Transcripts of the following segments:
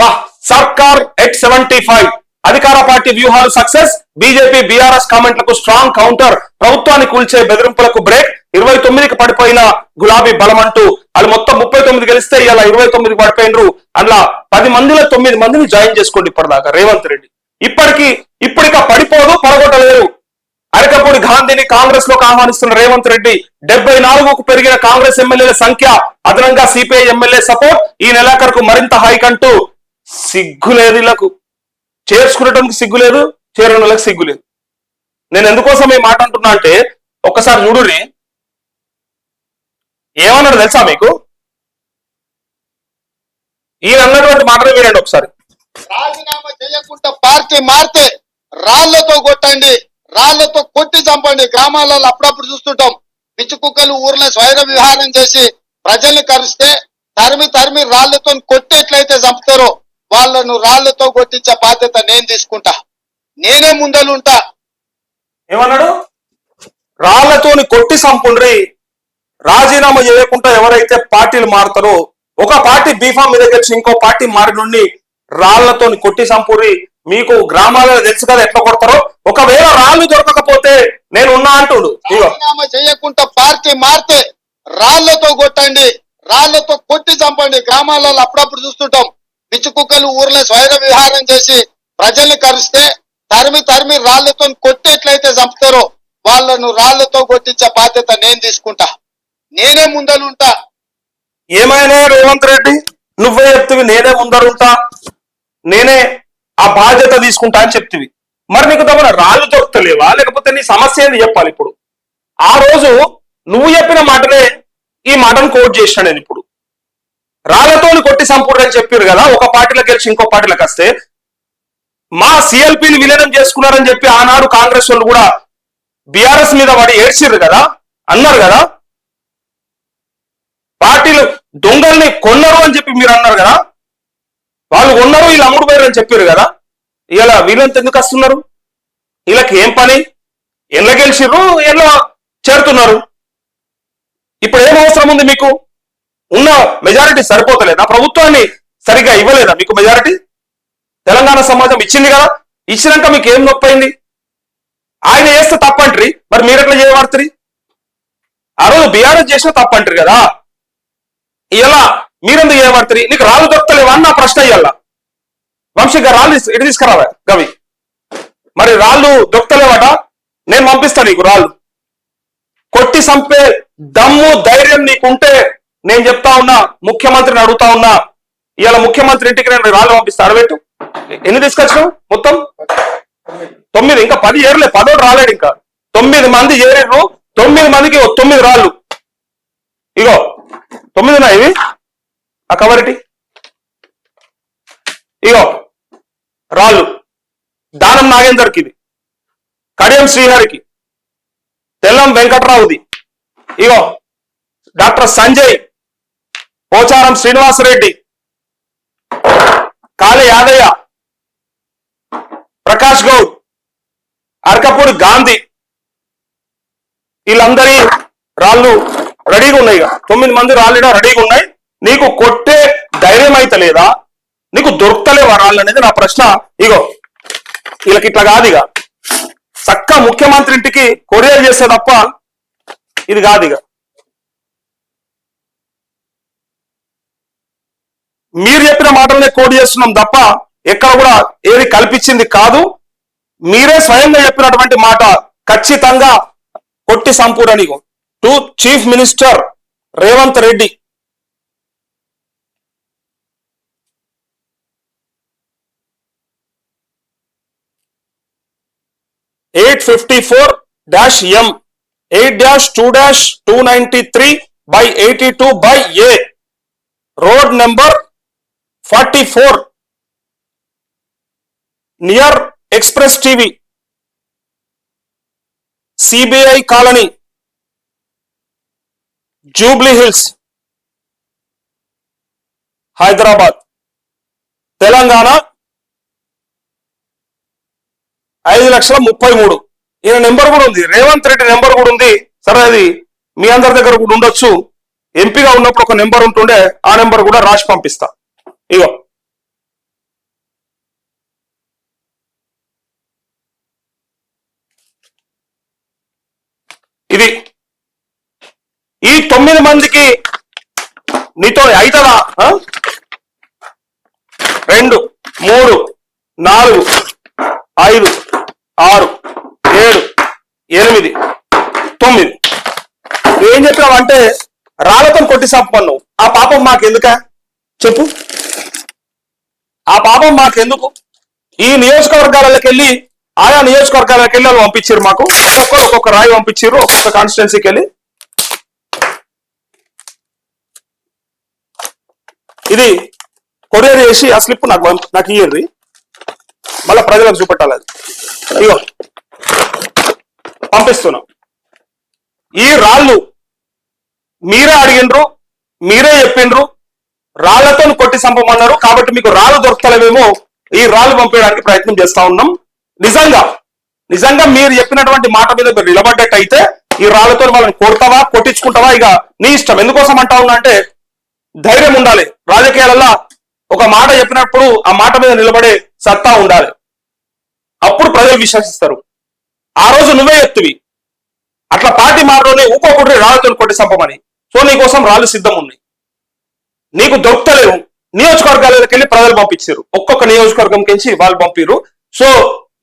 బా సర్కార్ at seventy five. అధికార పార్టీ వ్యూహాలు సక్సెస్ బీజేపీ బీఆర్ఎస్ కామెంట్లకు స్ట్రాంగ్ కౌంటర్. ప్రభుత్వాన్ని కూల్చే బెదిరింపులకు బ్రేక్. ఇరవై తొమ్మిదికి పడిపోయిన గులాబీ బలం అంటూ వాళ్ళు మొత్తం ముప్పై తొమ్మిది గెలిస్తే ఇలా ఇరవై తొమ్మిది పడిపోయినరు. అందులో పది మందిలో తొమ్మిది మందిని జాయిన్ చేసుకోండి ఇప్పటిదాకా. రేవంత్ రెడ్డి. ఇప్పటికి ఇప్పటిక పడిపోదు పడగొట్టలేరు. అరకపూడి గాంధీని కాంగ్రెస్లోకి ఆహ్వానిస్తున్న రేవంత్ రెడ్డి డెబ్బై నాలుగుకు పెరిగిన కాంగ్రెస్ ఎమ్మెల్యేల సంఖ్య అదనంగా సిపిఐ ఎమ్మెల్యే సపోర్ట్ ఈ నెలాఖరుకు మరింత హైక్ అంటూ సిగ్గు లేదు వీళ్ళకు. చేర్చుకునేటందుకు సిగ్గు లేదు చేరడానికి సిగ్గు లేదు. నేను ఎందుకోసం ఈ మాట అంటున్నా అంటే ఒక్కసారి చూడుని ఏమన్నాడు తెలుసా మీకు? ఈయన అన్నటువంటి మాటలు వినండి ఒకసారి. రాజీనామా చేయకుండా పార్టీ మారితే రాళ్ళతో కొట్టండి రాళ్ళతో కొట్టి చంపండి. గ్రామాలలో అప్పుడప్పుడు చూస్తుంటాం. పిచ్చి కుక్కలు ఊర్లో స్వైర విహారం చేసి ప్రజల్ని కరిస్తే తరిమి తరిమి రాళ్ళతో కొట్టేట్లయితే చంపుతారో. వాళ్ళను రాళ్ళతో కొట్టించే బాధ్యత నేను తీసుకుంటా. నేనే ముందలుంటా. ఏమన్నాడు? రాళ్ళతోని కొట్టి సంపుండ్రి రాజీనామా చేయకుండా ఎవరైతే పార్టీలు మారుతారో ఒక పార్టీ బీఫామ్ మీద గెలిచి ఇంకో పార్టీ మారి నుండి రాళ్ళతోని కొట్టి సంపుర్రి మీకు గ్రామాలలో తెలుసు కదా ఎట్లా కొడతారో? ఒకవేళ రాళ్ళు దొరకకపోతే నేను ఉన్నా అంటుడు రాజీనామా చేయకుండా పార్టీ మారితే రాళ్ళతో కొట్టండి రాళ్ళతో కొట్టి చంపండి. గ్రామాలలో అప్పుడప్పుడు చూస్తుంటాం. పిచ్చి కుక్కలు ఊర్లో స్వైర విహారం చేసి ప్రజల్ని కరిస్తే తరిమి తరిమి రాళ్ళతో కొట్టేట్లయితే చంపుతారో వాళ్ళను రాళ్ళతో కొట్టించే బాధ్యత నేను తీసుకుంటా. నేనే ముందలుంటా ఏమైనా రేవంత్ రెడ్డి? నువ్వే చెప్తివి నేనే ముందరుంటా నేనే ఆ బాధ్యత తీసుకుంటా అని చెప్తివి. మరి నీకు తమ రాళ్ళు దొరకలేవా లేకపోతే నీ సమస్య ఏంది చెప్పాలి ఇప్పుడు? ఆ రోజు నువ్వు చెప్పిన మాటనే ఈ మాటను కోట్ చేసిన నేను ఇప్పుడు. రాళ్ళతోని కొట్టి సంపూర్ణ అని చెప్పారు కదా ఒక పార్టీలో గెలిచి ఇంకో పార్టీలకు వస్తే మా సిఎల్పిని విలీనం చేసుకున్నారని చెప్పి ఆనాడు కాంగ్రెస్ వాళ్ళు కూడా బీఆర్ఎస్ మీద వాడి ఏడ్చిర్రు కదా అన్నారు కదా. పార్టీలు దొంగల్ని కొన్నారు అని చెప్పి మీరు అన్నారు కదా. వాళ్ళు కొన్నారు వీళ్ళు అమ్ముడు పోయారు అని చెప్పారు కదా. ఇలా వీళ్ళంత ఎందుకు వస్తున్నారు? వీళ్ళకి ఏం పని? ఎలా గెలిచిర్రు ఎలా చేరుతున్నారు. ఇప్పుడు ఏం అవసరం ఉంది మీకు? ఉన్న మెజారిటీ సరిపోతలేదా. ప్రభుత్వాన్ని సరిగ్గా ఇవ్వలేదా మీకు మెజారిటీ తెలంగాణ సమాజం ఇచ్చింది కదా? ఇచ్చినాక మీకు ఏం నొప్పైంది? ఆయన చేస్తే తప్పంట్రి. మరి మీరు ఎట్లా చేయబడుతుంది ఆ రోజు బీఆర్ఎస్ చేసిన తప్పంటారు కదా? ఇలా మీరెందుకు చేయబడుతుంది నీకు రాళ్ళు దొరకలేవా అని నా ప్రశ్న ఇయ్యాల వంశీగా రాళ్ళు ఇటు తీసుకురావా గవి. మరి రాళ్ళు దొరకలేవట నేను పంపిస్తాను నీకు రాళ్ళు. కొట్టి సంపే దమ్ము ధైర్యం నీకుంటే నేను చెప్తా ఉన్నా ముఖ్యమంత్రిని అడుగుతా ఉన్నా ఇవాళ ముఖ్యమంత్రి ఇంటికి నేను రాళ్ళు పంపిస్తా. అరవెట్టు ఎన్ని తీసుకొచ్చినావు మొత్తం? తొమ్మిది ఇంకా పది ఏర్లే పదోడు రాలేడు ఇంకా. తొమ్మిది మంది చేరిర్రు తొమ్మిది మందికి తొమ్మిది రాళ్ళు. ఇగో తొమ్మిది ఉన్నాయి ఇవి? ఆ కవరిటి ఇగో రాళ్ళు. దానం నాగేందర్కి ఇది. కడియం శ్రీహరికి. తెల్లం వెంకట్రావుది. ఇగో డాక్టర్ సంజయ్. పోచారం శ్రీనివాసరెడ్డి. కాళి యాదయ్య. ప్రకాష్ గౌడ్. అరకపూడి గాంధీ. వీళ్ళందరి రాళ్ళు రెడీగా ఉన్నాయి తొమ్మిది మంది రాళ్ళు రెడీగా ఉన్నాయి. నీకు కొట్టే ధైర్యం అయితే లేదా? నీకు దొరుకుతలేవా రాళ్ళు అనేది నా ప్రశ్న. ఇగో వీళ్ళకి ఇట్లా కాదు ఇక. చక్క ముఖ్యమంత్రి ఇంటికి కొరియర్ చేస్తే తప్ప ఇది కాదు ఇక. మీరు చెప్పిన మాటలనే కోడ్ చేస్తున్నాం తప్ప ఎక్కడ కూడా ఏది కల్పించింది కాదు. మీరే స్వయంగా చెప్పినటువంటి మాట ఖచ్చితంగా కొట్టి సంపూరని to chief minister Revanth Reddy. Eight fifty four dash M. Eight dash two dash two ninety three by eighty two by A. Road number forty four near Express TV CBI Colony Jubilee Hills Hyderabad Telangana ఐదు లక్షల ముప్పై మూడు. ఈయన number కూడా ఉంది. Revanth Reddy number కూడా ఉంది. సరే అది మీ అందరి దగ్గర కూడా ఉండొచ్చు. ఎంపీగా ఉన్నప్పుడు ఒక నెంబర్ ఉంటుండే ఆ నెంబర్ కూడా రాసి పంపిస్తా. ఇగో. ఇది. ఈ తొమ్మిది మందికి నీతో అవుతుందా రెండు మూడు నాలుగు ఐదు ఆరు ఏడు ఎనిమిది తొమ్మిది. ఏం చెప్పినావంటే రాళ్ళతో కొట్టి సంపన్ను ఆ పాపం మాకెందుక? చెప్పు. ఆ పాపం మాకెందుకు? ఈ నియోజకవర్గాలకు వెళ్ళి ఆయా నియోజకవర్గాలకు వెళ్ళి వాళ్ళు పంపించారు మాకు. ఒక్కొక్కరు ఒక్కొక్క రాయి పంపించారు ఒక్కొక్క కాన్స్టిట్యున్సీకి వెళ్ళి ఇది కొరియర్ చేసి ఆ స్లిప్ నాకు నాకు ఇయ్యండి మళ్ళీ ప్రజలకు చూపెట్టాలి అది. ఇగో. పంపిస్తున్నాం. ఈ రాళ్ళు మీరే అడిగిండ్రు మీరే చెప్పిండ్రు రాళ్ళతో కొట్టి చంపమన్నారు. కాబట్టి మీకు రాళ్ళు దొరకలేమేమో ఈ రాళ్ళు పంపించడానికి ప్రయత్నం చేస్తా ఉన్నాం. నిజంగా నిజంగా మీరు చెప్పినటువంటి మాట మీద మీరు నిలబడ్డట్టయితే ఈ రాళ్ళతో వాళ్ళని కొడతావా కొట్టించుకుంటావా? ఇక నీ ఇష్టం. ఎందుకోసం అంటా ఉన్నా అంటే ధైర్యం ఉండాలి. రాజకీయాలలో ఒక మాట చెప్పినప్పుడు ఆ మాట మీద నిలబడే సత్తా ఉండాలి. అప్పుడు ప్రజలు విశ్వసిస్తారు. ఆ రోజు నువ్వే ఎత్తువి. అట్లా పార్టీ మాటలోనే ఊకోకుండా రాళ్ళతో కొట్టి చంపమని. సో నీకోసం రాళ్ళు సిద్ధం ఉన్నాయి. నీకు దొరుకుతలేవు. నియోజకవర్గాలకు వెళ్ళి ప్రజలు పంపించారు. ఒక్కొక్క నియోజకవర్గం కించి వాళ్ళు పంపిరు సో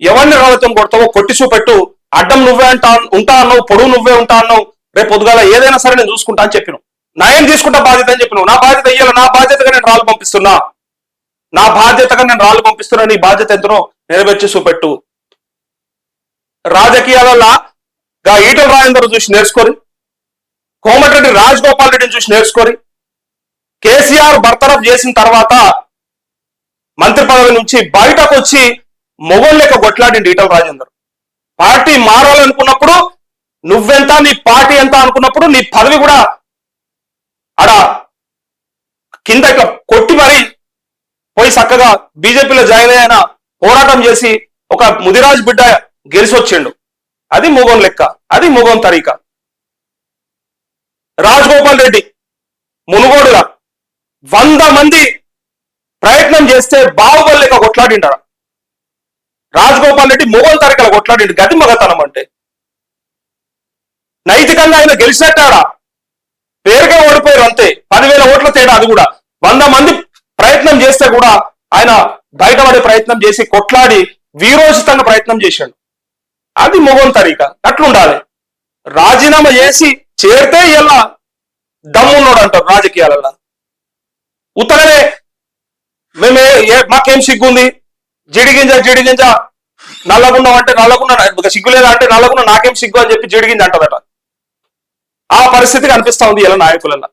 ఎవరిని రాళ్ళతో కొడతావో కొట్టి చూపెట్టు. అడ్డం నువ్వే అంటా ఉంటా అన్నావు పొడువు నువ్వే ఉంటా అన్నావు. రేపు పొద్దుగాల ఏదైనా సరే నేను చూసుకుంటా అని చెప్పిన. నయం తీసుకుంటా బాధ్యత అని చెప్పిన నా బాధ్యత ఇయ్యాలి నా బాధ్యతగా నేను రాళ్ళు పంపిస్తున్నా. నా బాధ్యతగా నేను రాళ్ళు పంపిస్తున్నా నీ బాధ్యత ఎంతనో నెరవేర్చి చూపెట్టు. రాజకీయాలలో ఈటల రాజేందర్ చూసి నేర్చుకోరి. కోమటిరెడ్డి రాజగోపాల్ రెడ్డిని చూసి నేర్చుకోరి. కేసీఆర్ బర్తరఫ్ చేసిన తర్వాత మంత్రి పదవి నుంచి బయటకు వచ్చి మొగోళ్ళు లెక్క కొట్లాడిండి ఈటల రాజేందర్. పార్టీ మారాలనుకున్నప్పుడు నువ్వెంత నీ పార్టీ ఎంత అనుకున్నప్పుడు నీ పదవి కూడా అడ కింద కొట్టి మరి పోయి చక్కగా బీజేపీలో జాయిన్ అయిన పోరాటం చేసి ఒక ముదిరాజ్ బిడ్డ గెలిచొచ్చిండు అది మూగం లెక్క అది మూగం తరీక. రాజగోపాల్ రెడ్డి మునుగోడుగా వంద మంది ప్రయత్నం చేస్తే బాహుబలి లెక్క రాజగోపాల్ రెడ్డి మూగం తరికల కొట్లాడిండు. గది మగతనం అంటే. నైతికంగా ఆయన గెలిచినట్టాడా? పేరుగా ఓడిపోయారు అంతే. పదివేల ఓట్ల తేడా అది కూడా. వంద మంది ప్రయత్నం చేస్తే కూడా ఆయన బయటపడే ప్రయత్నం చేసి కొట్లాడి వీరోచితంగా ప్రయత్నం చేశాడు అది మొగోన్ తరీక అట్లుండాలి. రాజీనామా చేసి చేరితే ఇలా దమ్మున్నాడు అంటారు రాజకీయాలలో. ఉత్తగనే మేమే ఏ- మాకేం సిగ్గుంది? జిడిగింజ జిడిగింజ నల్లగున్నాం అంటే నల్లగున్న సిగ్గు లేదా అంటే నల్లగున్న నాకేం సిగ్గు అని చెప్పి జిడిగింజ అంటదట ఆ పరిస్థితి కనిపిస్తా ఉంది ఇలా నాయకులన్న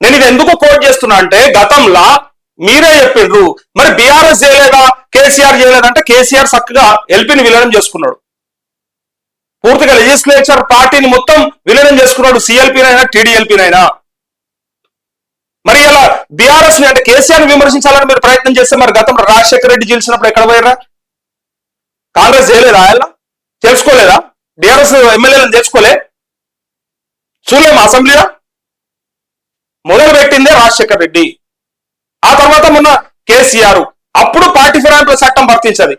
నేను ఇది ఎందుకు కోట్ చేస్తున్నా అంటే గతంలో మీరే చెప్పిండ్రు. మరి బీఆర్ఎస్ చేయలేదా? కేసీఆర్ చేయలేదంటే కేసీఆర్ చక్కగా ఎల్పీని విలీనం చేసుకున్నాడు. పూర్తిగా లెజిస్లేచర్ పార్టీని మొత్తం విలీనం చేసుకున్నాడు. సిఎల్పీనైనా టీడీఎల్పీనైనా మరి ఇలా బీఆర్ఎస్ని అంటే కేసీఆర్ని విమర్శించాలని మీరు ప్రయత్నం చేస్తే మరి గతంలో రాజశేఖర రెడ్డి గెలిచినప్పుడు ఎక్కడ పోయారా కాంగ్రెస్ చేయలేదా ఆయన తెలుసుకోలేదా? బీఆర్ఎస్ ఎమ్మెల్యేలను తెలుసుకోలే? చూడలేము అసెంబ్లీలో? మొదలు పెట్టిందే రాజశేఖర్ రెడ్డి. ఆ తర్వాత మొన్న కేసీఆర్. అప్పుడు పార్టీ ఫిరాయింపుల చట్టం వర్తించది.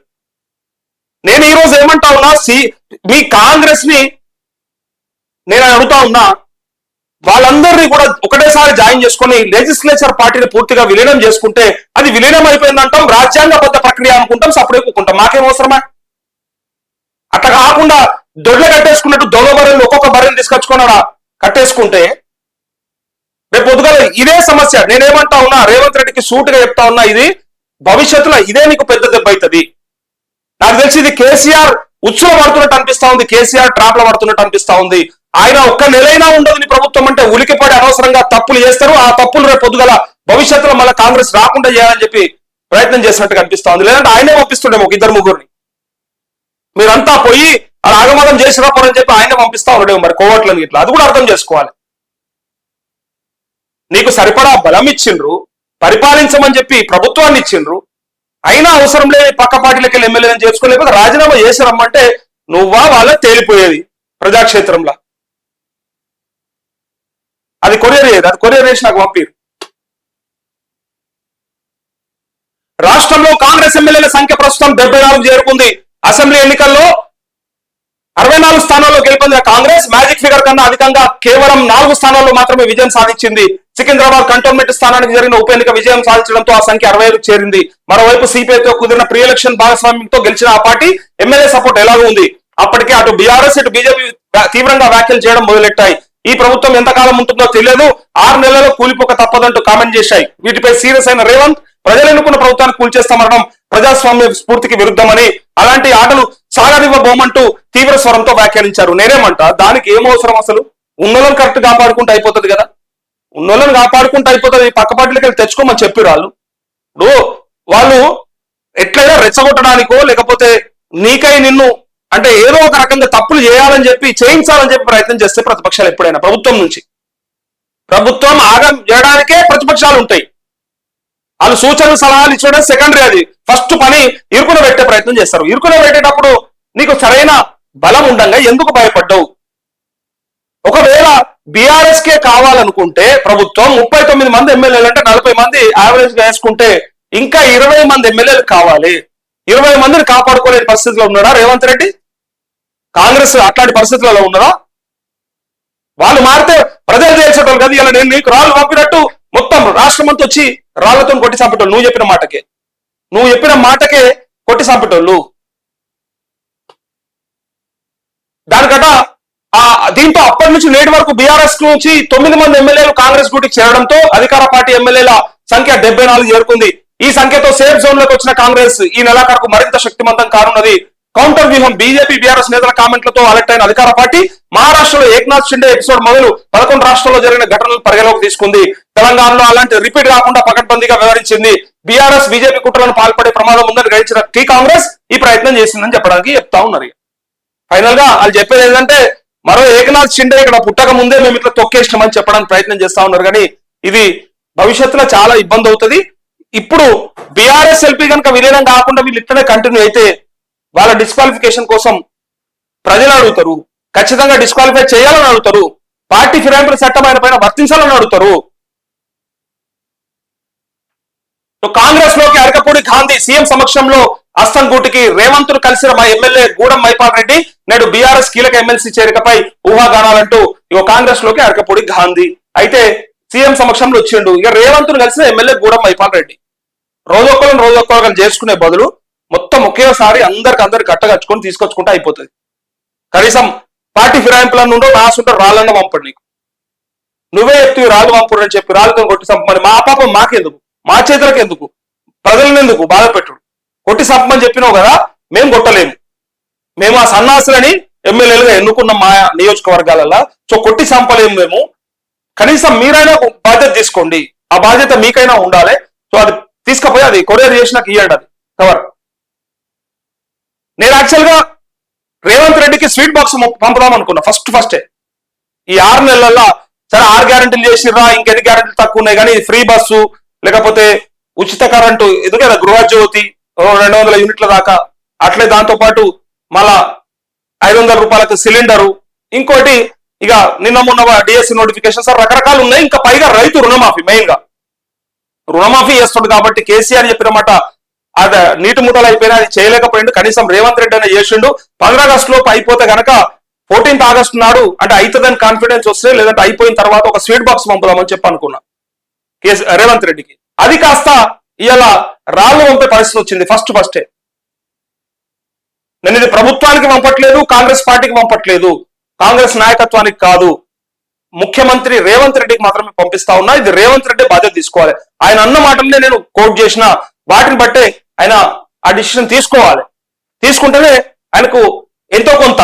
నేను ఈరోజు ఏమంటా ఉన్నా సి మీ కాంగ్రెస్ని నేను అడుగుతా ఉన్నా వాళ్ళందరినీ కూడా ఒకటేసారి జాయిన్ చేసుకొని లెజిస్లేచర్ పార్టీని పూర్తిగా విలీనం చేసుకుంటే అది విలీనం అయిపోయిందంటాం రాజ్యాంగబద్ధ ప్రక్రియ అనుకుంటాం సపరేట్ కూకుంటాం మాకేం అవసరమా? అట్లా కాకుండా దొడ్లు కట్టేసుకున్నట్టు దొంగ బర్రెలు ఒక్కొక్క బర్రెలు తీసుకొచ్చుకున్నా కట్టేసుకుంటే రేపు పొద్దుగాల ఇదే సమస్య. నేనేమంటా ఉన్నా రేవంత్ రెడ్డికి సూటుగా చెప్తా ఉన్నా ఇది భవిష్యత్తులో ఇదే నీకు పెద్ద దెబ్బ అవుతుంది నాకు తెలిసి ఇది కేసీఆర్ ఉచ్చులో పడుతున్నట్టు అనిపిస్తా ఉంది కేసీఆర్ ట్రాప్లో పడుతున్నట్టు అనిపిస్తా ఉంది. ఆయన ఒక్క నెలైనా ఉండదు నీ ప్రభుత్వం అంటే ఉలికిపడి అనవసరంగా తప్పులు చేస్తారు. ఆ తప్పులు రేపు పొద్దుగల భవిష్యత్తులో మళ్ళీ కాంగ్రెస్ రాకుండా చేయాలని చెప్పి ప్రయత్నం చేసినట్టు కనిపిస్తా ఉంది లేదంటే ఆయనే పంపిస్తుండే ఒక ఇద్దరు ముగ్గురిని. మీరంతా పోయి అలా ఆగమగం చేసి అని చెప్పి ఆయనే పంపిస్తా ఉండేవి మరి కోవట్లని ఇట్లా. అది కూడా అర్థం చేసుకోవాలి. నీకు సరిపడా బలం ఇచ్చిండ్రు పరిపాలించమని చెప్పి ప్రభుత్వాన్ని ఇచ్చిండ్రు. అయినా అవసరం లేని పక్క పార్టీలకి వెళ్ళి ఎమ్మెల్యేలను చేసుకోలేకపోతే రాజీనామా చేసి రమ్మంటే నువ్వా వాళ్ళ తేలిపోయేది ప్రజాక్షేత్రంలో. అది కొరియర్ చేయదు అది కొరియర్ చేసి నాకు పంపిరు. రాష్ట్రంలో కాంగ్రెస్ ఎమ్మెల్యేల సంఖ్య ప్రస్తుతం డెబ్బై నాలుగు చేరుకుంది. అసెంబ్లీ ఎన్నికల్లో అరవై నాలుగు స్థానాల్లో గెలుపొందిన కాంగ్రెస్ మ్యాజిక్ ఫిగర్ కన్నా అధికంగా కేవలం నాలుగు స్థానాల్లో మాత్రమే విజయం సాధించింది. సికింద్రాబాద్ కంటోన్మెంట్ స్థానానికి జరిగిన ఉప ఎన్నిక విజయం సాధించడంతో ఆ సంఖ్య అరవై ఐదు చేరింది. మరోవైపు సిపిఐతో కుదిరిన ప్రీ ఎలక్షన్ భాగస్వామ్యంతో గెలిచిన ఆ పార్టీ ఎమ్మెల్యే సపోర్ట్ ఎలాగో ఉంది. అప్పటికే అటు బీఆర్ఎస్ ఇటు బీజేపీ తీవ్రంగా వ్యాఖ్యలు చేయడం మొదలెట్టాయి. ఈ ప్రభుత్వం ఎంతకాలం ఉంటుందో తెలియదు. ఆరు నెలల్లో కూలిపోక తప్పదంటూ కామెంట్ చేశాయి. వీటిపై సీరియస్ అయిన రేవంత్ ప్రజలు ఎన్నుకున్న ప్రభుత్వాన్ని కూల్చేస్తామనడం ప్రజాస్వామ్య స్ఫూర్తికి విరుద్ధమని అలాంటి ఆటలు సాగనివ్వబోమంటూ తీవ్ర స్వరంతో వ్యాఖ్యానించారు. నేనేమంట? దానికి ఏం అవసరం అసలు? ఉన్నోళ్ళని కరెక్ట్ కాపాడుకుంటూ అయిపోతుంది కదా? ఉన్నోళ్ళని కాపాడుకుంటూ అయిపోతుంది. పక్క పార్టీలకి వెళ్ళి తెచ్చుకోమని చెప్పారు వాళ్ళు. ఇప్పుడు వాళ్ళు ఎట్లయినా రెచ్చగొట్టడానికో లేకపోతే నీకై నిన్ను అంటే ఏదో ఒక రకంగా తప్పులు చేయాలని చెప్పి చేయించాలని చెప్పి ప్రయత్నం చేస్తే ప్రతిపక్షాలు ఎప్పుడైనా ప్రభుత్వం నుంచి. ప్రభుత్వం ఆగం చేయడానికే ప్రతిపక్షాలు ఉంటాయి. వాళ్ళు సూచనలు సలహాలు ఇచ్చడం సెకండరీ అది. ఫస్ట్ పని ఇరుకున పెట్టే ప్రయత్నం చేస్తారు. ఇరుకున పెట్టేటప్పుడు నీకు సరైన బలం ఉండగా ఎందుకు భయపడ్డావు? ఒకవేళ బీఆర్ఎస్ కే కావాలనుకుంటే ప్రభుత్వం ముప్పై తొమ్మిది మంది ఎమ్మెల్యేలు అంటే నలభై మంది యావరేజ్గా వేసుకుంటే ఇంకా ఇరవై మంది ఎమ్మెల్యేలు కావాలి. ఇరవై మందిని కాపాడుకోలేని పరిస్థితిలో ఉన్నాడా రేవంత్ రెడ్డి? కాంగ్రెస్ అట్లాంటి పరిస్థితులలో ఉన్నారా వాళ్ళు మారితే ప్రజలు తెలిసేటోళ్ళు కదా ఇలా నేను నీకు రాళ్ళు పంపినట్టు మొత్తం రాష్ట్రం అంతా వచ్చి రాళ్ళతో కొట్టి చంపేటోళ్ళు. నువ్వు చెప్పిన మాటకే. నువ్వు చెప్పిన మాటకే కొట్టి చంపేటోళ్ళు. దానికట ఆ దీంతో అప్పటి నుంచి నేటి వరకు బీఆర్ఎస్ నుంచి తొమ్మిది మంది ఎమ్మెల్యేలు కాంగ్రెస్ గూటికి చేరడంతో అధికార పార్టీ ఎమ్మెల్యేల సంఖ్య డెబ్బై నాలుగు చేరుకుంది. ఈ సంఖ్యతో సేఫ్ జోన్లోకి వచ్చిన కాంగ్రెస్ ఈ నెలాఖరుకు మరింత శక్తివంతం కానున్నది. కౌంటర్ వ్యూహం బీజేపీ బీఆర్ఎస్ నేతల కామెంట్లతో అలర్ట్ అయిన అధికార పార్టీ మహారాష్ట్రలో ఏక్నాథ్ షిండే ఎపిసోడ్ మొదలు పదకొండు రాష్ట్రాల్లో జరిగిన ఘటనలు పరిగణలోకి తీసుకుంది. తెలంగాణలో అలాంటి రిపీట్ కాకుండా పకడ్బందీగా వ్యవహరించింది బీఆర్ఎస్ బీజేపీ కుట్రలను పాల్పడే ప్రమాదం ఉందని గ్రహించిన టీ కాంగ్రెస్ ఈ ప్రయత్నం చేసిందని చెప్పడానికి చెప్తా ఉన్నారు ఫైనల్గా వాళ్ళు చెప్పేది ఏంటంటే మరో ఏకనాథ్ షిండే ఇక్కడ పుట్టక ముందే మేము ఇట్లా తొక్కేసినామని చెప్పడానికి ప్రయత్నం చేస్తా ఉన్నారు. కానీ ఇది భవిష్యత్తులో చాలా ఇబ్బంది అవుతుంది. ఇప్పుడు బీఆర్ఎస్ ఎల్పీ కనుక విలీనం కాకుండా వీళ్ళు ఇట్లనే కంటిన్యూ అయితే వాళ్ళ డిస్క్వాలిఫికేషన్ కోసం ప్రజలు అడుగుతారు. ఖచ్చితంగా డిస్క్వాలిఫై చేయాలని అడుగుతారు. పార్టీ ఫిరాయింపుల చట్టం ఆయన పైన వర్తించాలని అడుగుతారు. కాంగ్రెస్లోకి అరకపూడి గాంధీ సీఎం సమక్షంలో అస్తం గూటికి రేవంత్ను కలిసిన మా ఎమ్మెల్యే గూడెం మైపాల్ రెడ్డి నేడు బీఆర్ఎస్ కీలక ఎమ్మెల్సీ చేరికపై ఊహాగానాలంటూ ఇక కాంగ్రెస్లోకి అరకపూడి గాంధీ. అయితే సీఎం సమక్షంలో వచ్చిండు. ఇక రేవంత్ను కలిసిన ఎమ్మెల్యే గూడెం మైపాల్ రెడ్డి. రోజొక్కలను రోజొక్కరు చేసుకునే బదులు మొత్తం ఒకేసారి అందరికి అందరికి కట్టగచ్చుకొని తీసుకొచ్చుకుంటే అయిపోతుంది. కనీసం పార్టీ ఫిరాయింపులను ఉండవు రాసుంటే రాళ్ళన్న పంపడు నీకు. నువ్వే చెప్తూ రాళ్ళు పంపుడు అని చెప్పి రాళ్ళతో కొట్టి చంపమని మా పాపం మాకెందుకు? మా చేతులకు ఎందుకు ప్రజలను ఎందుకు బాధ పెట్టుడు? కొట్టి చంపమని చెప్పినావు కదా మేము కొట్టలేము. మేము ఆ సన్నాసులని ఎమ్మెల్యేలుగా ఎన్నుకున్న మా నియోజకవర్గాలలో సో కొట్టి చంపలేము మేము. కనీసం మీరైనా ఒక బాధ్యత తీసుకోండి. ఆ బాధ్యత మీకైనా ఉండాలి. సో అది తీసుకుపోయి అది కొరియర్ చేసినాక ఇవ్వండి అది. కవర్. నేను యాక్చువల్గా రేవంత్ రెడ్డికి స్వీట్ బాక్స్ పంపుదాం అనుకున్నా ఫస్ట్ ఫస్టే ఈ ఆరు నెలల్లో సరే ఆరు గ్యారెంటీలు చేసిర్రా ఇంకెన్ని గ్యారంటీలు తక్కువ ఉన్నాయి కానీ ఫ్రీ బస్సు లేకపోతే ఉచిత కరెంటు ఇది కదా గృహజ్యోతి రెండు వందల యూనిట్ల దాకా అట్లే దాంతో పాటు మళ్ళా ఐదు వందల రూపాయలకు సిలిండరు ఇంకోటి ఇక నిన్న మొన్న డిఎస్సి నోటిఫికేషన్ సార్ రకరకాలు ఉన్నాయి ఇంకా పైగా రైతు రుణమాఫీ మెయిన్గా. రుణమాఫీ చేస్తుంది కాబట్టి కేసీఆర్ చెప్పిన మాట అది నీటి ముఠలు అయిపోయినా అది చేయలేకపోయిండు. కనీసం రేవంత్ రెడ్డి అయినా చేసిండు పంద్ర ఆగస్టు లోపు అయిపోతే గనక ఫోర్టీన్త్ ఆగస్ట్ నాడు అంటే అవుతుందని కాన్ఫిడెన్స్ వస్తే లేదంటే అయిపోయిన తర్వాత ఒక స్వీట్ బాక్స్ పంపుదామని చెప్పి అనుకున్నా. కేసీ రేవంత్ రెడ్డికి. అది కాస్త ఇలా రాళ్ళు పంపే పరిస్థితి వచ్చింది ఫస్ట్ ఫస్టే నేను ఇది ప్రభుత్వానికి పంపట్లేదు కాంగ్రెస్ పార్టీకి పంపట్లేదు. కాంగ్రెస్ నాయకత్వానికి కాదు. ముఖ్యమంత్రి రేవంత్ రెడ్డికి మాత్రమే పంపిస్తా ఉన్నా. ఇది రేవంత్ రెడ్డి బాధ్యత తీసుకోవాలి. ఆయన అన్న మాటలనే నేను కోట్ చేసిన. వాటిని బట్టే ఆయన ఆ డిసిషన్ తీసుకోవాలి. తీసుకుంటేనే ఆయనకు ఎంతో కొంత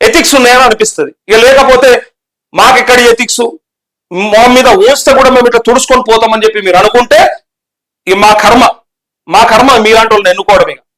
ఎథిక్స్ ఉన్నాయని అనిపిస్తుంది. ఇక లేకపోతే మాకెక్కడ ఎథిక్స్ మా మీద ఓస్తే కూడా మేము ఇట్లా తుడుచుకొని పోతామని చెప్పి మీరు అనుకుంటే ఇక మా కర్మ మా కర్మ మీలాంటి వాళ్ళని ఎన్నుకోవడం ఇక